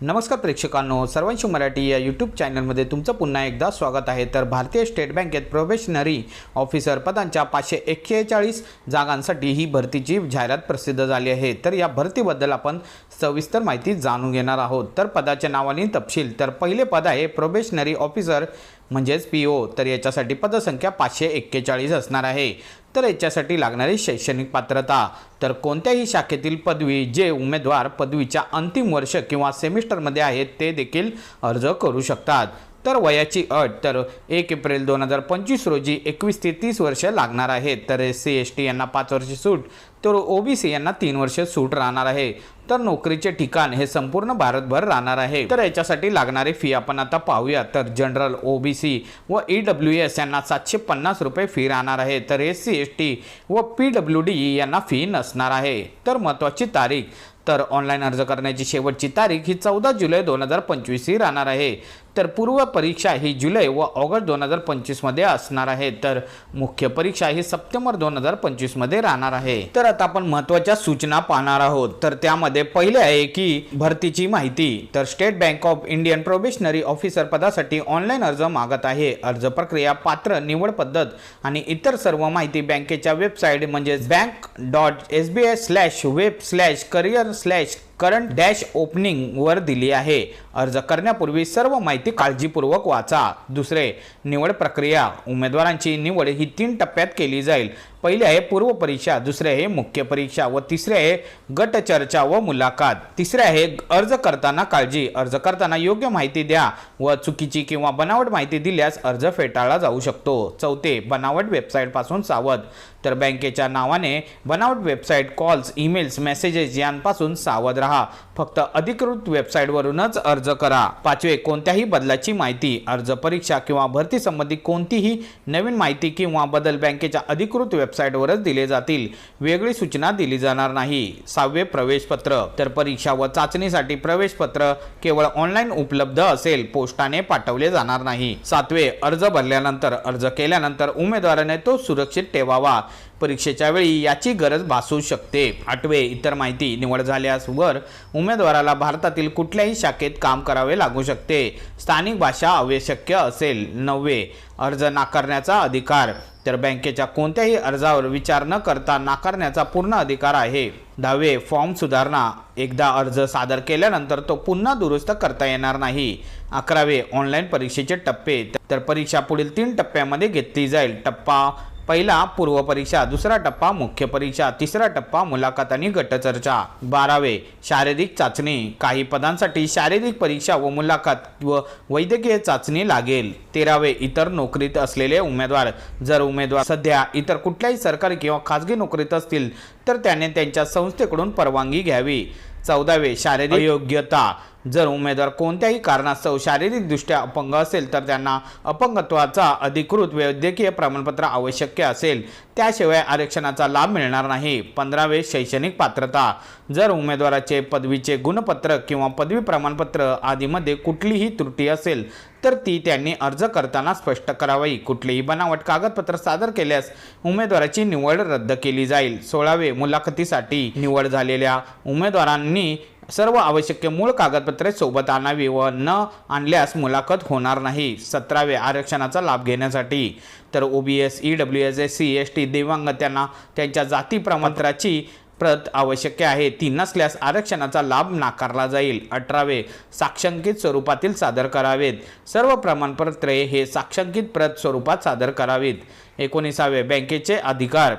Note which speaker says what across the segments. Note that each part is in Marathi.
Speaker 1: नमस्कार प्रेक्षकांनो सर्वांशी मराठी या यूट्यूब चॅनलमध्ये तुमचं पुन्हा एकदा स्वागत आहे. तर भारतीय स्टेट बँकेत प्रोबेशनरी ऑफिसर पदांच्या पाचशे एक्केचाळीस जागांसाठी ही भरतीची जाहिरात प्रसिद्ध झाली आहे. तर या भरतीबद्दल आपण सविस्तर माहिती जाणून घेणार आहोत. तर पदाच्या नावाने तपशील. तर पहिले पद आहे प्रोबेशनरी ऑफिसर म्हणजेच पी ओ तर याच्यासाठी पदसंख्या पाचशे एक्केचाळीस असणार आहे. तर याच्यासाठी लागणारी शैक्षणिक पात्रता. तर कोणत्याही शाखेतील पदवी जे उमेदवार पदवीच्या अंतिम वर्ष किंवा सेमिस्टरमध्ये आहेत ते देखील अर्ज करू शकतात. तर वयाची अट तर एक एप्रिल दोन हजार पंचवीस रोजी एकवीस ते तीस वर्ष लागणार आहेत तर एस सी एस टी यांना पाच वर्ष सूट तर ओ बी सी यांना तीन वर्ष सूट राहणार आहे. तर नोकरीचे ठिकाण हे संपूर्ण भारतभर राहणार आहे. तर याच्यासाठी लागणारी फी आपण आता पाहूया. तर जनरल ओ बी सी व ई डब्ल्यू एस यांना सातशे पन्नास रुपये फी राहणार आहे. तर एस सी एस टी व पी डब्ल्यू डी यांना फी नसणार आहे. तर महत्त्वाची तारीख तर ऑनलाईन अर्ज करण्याची शेवटची तारीख ही चौदा जुलै दोन हजार पंचवीस ही राहणार आहे. तर पूर्व परीक्षा ही जुलै व ऑगस्ट दोन हजार पंचवीसमध्ये असणार आहे. तर मुख्य परीक्षा ही सप्टेंबर दोन हजार पंचवीसमध्ये राहणार आहे. तर आता आपण महत्त्वाच्या सूचना पाहणार आहोत. तर त्यामध्ये पहिले आहे की भरतीची माहिती. तर State Bank of Indian probationary officer पदासाठी ऑनलाईन अर्ज मागत आहे. अर्ज प्रक्रिया पात्र निवड पद्धत आणि इतर सर्व माहिती बँकेच्या वेबसाईट म्हणजेच bank dot S B I slash web slash career slash current dash ओपनिंगवर दिली आहे. अर्ज करण्यापूर्वी सर्व माहिती काळजीपूर्वक वाचा. दुसरे निवड प्रक्रिया. उमेदवारांची निवड ही तीन टप्प्यात केली जाईल. पहिले आहे पूर्व परीक्षा दुसरे आहे मुख्य परीक्षा व तिसरे आहे गट चर्चा व मुलाखत. तिसरे आहे अर्ज करताना काळजी. अर्ज करताना योग्य माहिती द्या व चुकीची किंवा बनावट माहिती दिल्यास अर्ज फेटाळला जाऊ शकतो. चौथे बनावट वेबसाईटपासून सावध. तर बँकेच्या नावाने बनावट वेबसाईट कॉल्स ईमेल्स मेसेजेस यांपासून सावध राहा. फक्त अधिकृत वेबसाईटवरूनच अर्ज करा. पाचवे कोणत्याही बदलाची माहिती अर्ज परीक्षा किंवा भरती संबंधी कोणतीही नवीन माहिती किंवा बदल बँकेच्या अधिकृत वेबसाईटवरच दिले जातील. वेगळी सूचना दिली जाणार नाही. सहावे प्रवेशपत्र. तर परीक्षा व चाचणीसाठी प्रवेशपत्र केवळ ऑनलाईन उपलब्ध असेल पोस्टाने पाठवले जाणार नाही. सातवे अर्ज भरल्यानंतर अर्ज केल्यानंतर उमेदवाराने तो सुरक्षित ठेवावा. परीक्षेच्या वेळी याची गरज भासू शकते. आठवे इतर माहिती निवड झाल्यास वर उमेदवाराला भारतातील कुठल्याही शाखेत काम करावे लागू शकते. स्थानिक भाषा आवश्यक असेल. नववे अर्ज नाकारण्याचा अधिकार. तर बँकेच्या कोणत्याही अर्जावर विचार न करता नाकारण्याचा पूर्ण अधिकार आहे. दहावे फॉर्म सुधारणा. एकदा अर्ज सादर केल्यानंतर तो पुन्हा दुरुस्त करता येणार नाही. अकरावे ऑनलाईन परीक्षेचे टप्पे. तर परीक्षा पुढील तीन टप्प्यामध्ये घेतली जाईल. टप्पा पहिला पूर्व परीक्षा दुसरा टप्पा मुख्य परीक्षा तिसरा टप्पा मुलाखत आणि गटचर्चा. बारावे शारीरिक चाचणी. काही पदांसाठी शारीरिक परीक्षा व मुलाखत व वैद्यकीय चाचणी लागेल. तेरावे इतर नोकरीत असलेले उमेदवार. जर उमेदवार सध्या इतर कुठल्याही सरकारी किंवा खाजगी नोकरीत असतील तर त्याने त्यांच्या संस्थेकडून परवानगी घ्यावी. चौदावे शारीरिक योग्यता जर उमेदवार कोणत्याही कारणास्तव शारीरिकदृष्ट्या अपंग असेल तर त्यांना अपंगत्वाचा अधिकृत वैद्यकीय प्रमाणपत्र आवश्यक असेल. त्याशिवाय आरक्षणाचा लाभ मिळणार नाही. पंधरावे शैक्षणिक पात्रता. जर उमेदवाराचे पदवीचे गुणपत्र किंवा पदवी प्रमाणपत्र आदीमध्ये कुठलीही त्रुटी असेल तर ती त्यांनी अर्ज करताना स्पष्ट करावी. कुठलेही बनावट कागदपत्र सादर केल्यास उमेदवाराची निवड रद्द केली जाईल. सोळावे मुलाखतीसाठी निवड झालेल्या उमेदवारांनी सर्व आवश्यक मूळ कागदपत्रे सोबत आणावी व न आणल्यास मुलाखत होणार नाही. सतरावे आरक्षणाचा लाभ घेण्यासाठी. तर O B S E W S S C S T दिव्यांग त्यांना त्यांच्या जाती प्रमाणपत्राची प्रत आवश्यक आहे. ती नसल्यास आरक्षणाचा लाभ नाकारला जाईल. अठरावे साक्षांकित स्वरूपातील सादर करावेत. सर्व प्रमाणपत्रे हे साक्षांकित प्रत स्वरूपात सादर करावीत. एकोणीसावे बँकेचे अधिकार.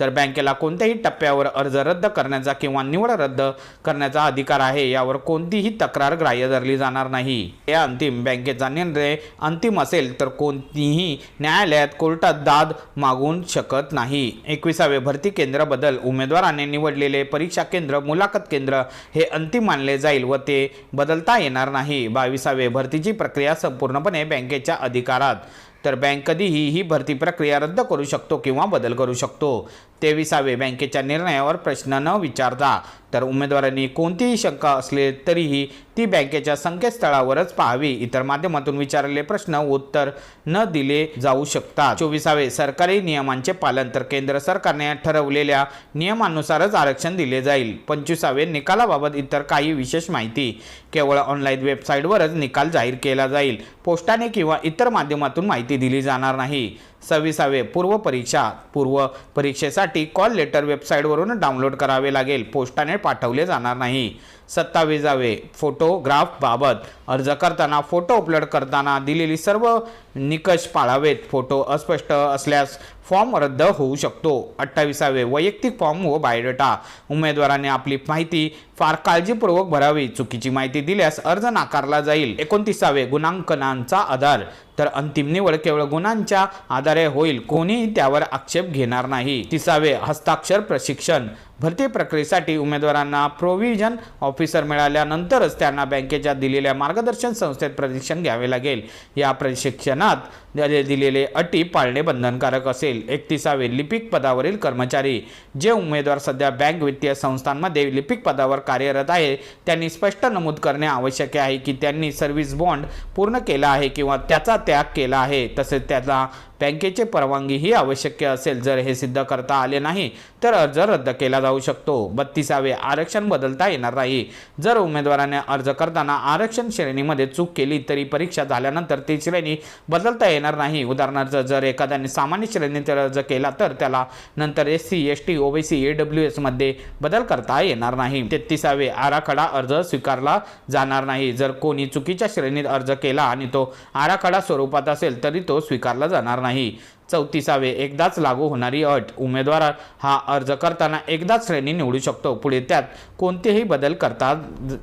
Speaker 1: तर बँकेला कोणत्याही टप्प्यावर अर्ज रद्द करण्याचा किंवा निवड रद्द करण्याचा अधिकार आहे यावर कोणतीही तक्रार ग्राह्य धरली जाणार नाही. या अंतिम बँकेचा निर्णय अंतिम असेल तर कोणतीही न्यायालयात कोर्टात दाद मागून शकत नाही. एकविसावे भरती केंद्र बदल उमेदवाराने निवडलेले परीक्षा केंद्र मुलाखत केंद्र हे अंतिम मानले जाईल व ते बदलता येणार नाही. बावीसावे भरतीची प्रक्रिया संपूर्णपणे बँकेच्या अधिकारात. तर बँक कधीही ही भरती प्रक्रिया रद्द करू शकतो किंवा बदल करू शकतो. तेविसावे बँकेच्या निर्णयावर प्रश्न न विचारता. तर उमेदवारांनी कोणतीही शंका असले तरीही ती बँकेच्या संकेतस्थळावरच पाहावी. इतर माध्यमातून विचारलेले प्रश्न उत्तर न दिले जाऊ शकतात. चोवीसावे सरकारी नियमांचे पालन तर केंद्र सरकारने ठरवलेल्या नियमानुसारच आरक्षण दिले जाईल. पंचवीसावे निकालाबाबत इतर काही विशेष माहिती. केवळ ऑनलाईन वेबसाईटवरच निकाल जाहीर केला जाईल. पोस्टाने किंवा इतर माध्यमातून माहिती दिली जाणार नाही. सव्वीसावे पूर्व परीक्षा. पूर्व परीक्षेसाठी कॉल लेटर वेबसाईटवरून डाउनलोड करावे लागेल. पोस्टाने पाठवले जाणार नाही. सत्तावीसावे फोटोग्राफबाबत अर्ज करताना फोटो अपलोड करताना दिलेली सर्व निकष पाळावेत. फोटो अस्पष्ट असल्यास फॉर्म रद्द होऊ शकतो. अठ्ठावीसावे वैयक्तिक फॉर्म व बायोडेटा. उमेदवाराने आपली माहिती फार काळजीपूर्वक भरावी. चुकीची माहिती दिल्यास अर्ज नाकारला जाईल. एकोणतीसावे गुणांकनांचा आधार. तर अंतिम निवड केवळ गुणांच्या आधारे होईल. कोणीही त्यावर आक्षेप घेणार नाही. तिसावे हस्ताक्षर प्रशिक्षण. भरती प्रक्रियेसाठी उमेदवारांना प्रोव्हिजन ऑफिसर मिळाल्यानंतरच त्यांना बँकेच्या दिलेल्या मार्गदर्शन संस्थेत प्रशिक्षण घ्यावे लागेल. या प्रशिक्षणात दिलेले अटी पाळणे बंधनकारक असेल. एकतीसावे लिपिक पदावरील कर्मचारी जे उमेदवार सध्या बँक वित्तीय संस्थांमध्ये लिपिक पदावर कार्यरत आहे त्यांनी स्पष्ट नमूद करणे आवश्यक आहे की त्यांनी सर्व्हिस बॉन्ड पूर्ण केला आहे किंवा त्याचा त्याग केला आहे. तसेच त्याचा बँकेचे परवानगीही आवश्यक असेल. जर हे सिद्ध करता आले नाही तर अर्ज रद्द केला जाऊ शकतो. बत्तीसावे आरक्षण बदलता येणार नाही. जर उमेदवाराने अर्ज करताना आरक्षण श्रेणीमध्ये चूक केली तरी परीक्षा झाल्यानंतर ती श्रेणी बदलता येणार नाही. उदाहरणार्थ जर एखाद्याने सामान्य श्रेणीत अर्ज केला तर त्याला नंतर S C S T OBC A W एसमध्ये बदल करता येणार नाही. तेहतीसावे आराखडा अर्ज स्वीकारला जाणार नाही. जर कोणी चुकीच्या श्रेणीत अर्ज केला आणि तो आराखडा स्वरूपात असेल तरी तो स्वीकारला जाणार नाही नाही. चौतीसावे एकदाच लागू होणारी अट. उमेदवार हा अर्ज करताना एकदाच श्रेणी निवडू शकतो. पुढे त्यात कोणतेही बदल करता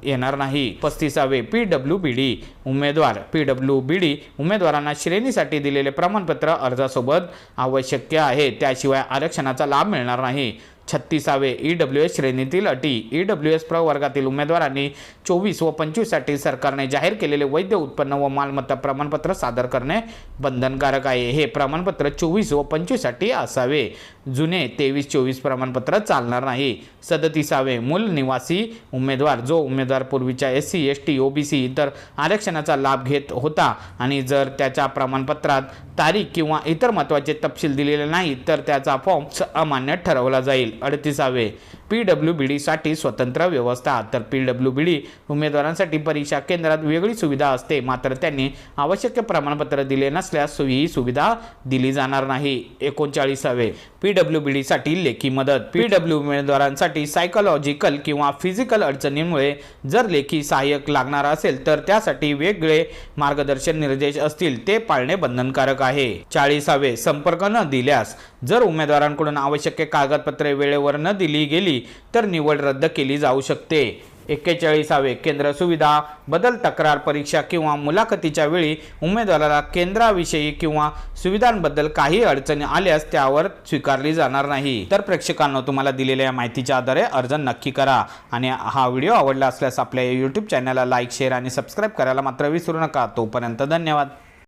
Speaker 1: येणार नाही. पस्तीसावे पी डब्ल्यू बी डी. उमेदवार पी डब्ल्यू बी डी उमेदवारांना श्रेणीसाठी दिलेले प्रमाणपत्र अर्जासोबत आवश्यक आहे. त्याशिवाय आरक्षणाचा लाभ मिळणार नाही. छत्तीसावे. ई डब्ल्यू एस श्रेणीतील अटी. ई डब्ल्यू एस प्रवर्गातील उमेदवारांनी चोवीस व पंचवीससाठी सरकारने जाहीर केलेले वैद्य उत्पन्न व मालमत्ता प्रमाणपत्र सादर करणे बंधनकारक आहे. हे प्रमाणपत्र चोवीस व पंचवीससाठी असावे. जुने तेवीस चोवीस प्रमाणपत्र चालणार नाही. सदतीसावे मूल निवासी उमेदवार जो उमेदवार पूर्वीच्या S C S T O B C इतर आरक्षणाचा लाभ घेत होता आणि जर त्याच्या प्रमाणपत्रात तारीख किंवा इतर महत्त्वाचे तपशील दिलेले नाही तर त्याचा फॉर्म अमान्य ठरवला जाईल. अडतीसावे पी डब्ल्यू बी डीसाठी स्वतंत्र व्यवस्था. तर पी डब्ल्यू बी डी उमेदवारांसाठी परीक्षा केंद्रात वेगळी सुविधा असते मात्र त्यांनी आवश्यक प्रमाणपत्र दिले नसल्यास ही सुविधा दिली जाणार नाही. एकोणचाळीसावे पी डब्ल्यू बी डीसाठी लेखी मदत. पी डब्ल्यू उमेदवारांसाठी सायकोलॉजिकल किंवा फिजिकल अडचणींमुळे जर लेखी सहाय्यक लागणार असेल तर त्यासाठी वेगळे मार्गदर्शन निर्देश असतील. ते पाळणे बंधनकारक आहे. चाळीसावे संपर्क न दिल्यास जर उमेदवारांकडून आवश्यक कागदपत्रे वेळेवर न दिली गेली तर निवड रद्द केली जाऊ शकते. एक्केचाळीसावे केंद्र सुविधा बदल तक्रार परीक्षा किंवा मुलाखतीच्या वेळी उमेदवाराला केंद्राविषयी किंवा सुविधांबद्दल काही अडचणी आल्यास त्यावर स्वीकारली जाणार नाही. तर प्रेक्षकांना तुम्हाला दिलेल्या या माहितीच्या आधारे अर्ज नक्की करा आणि हा व्हिडिओ आवडला असल्यास आपल्या यूट्यूब चॅनलला लाईक शेअर आणि सबस्क्राईब करायला मात्र विसरू नका. तोपर्यंत धन्यवाद.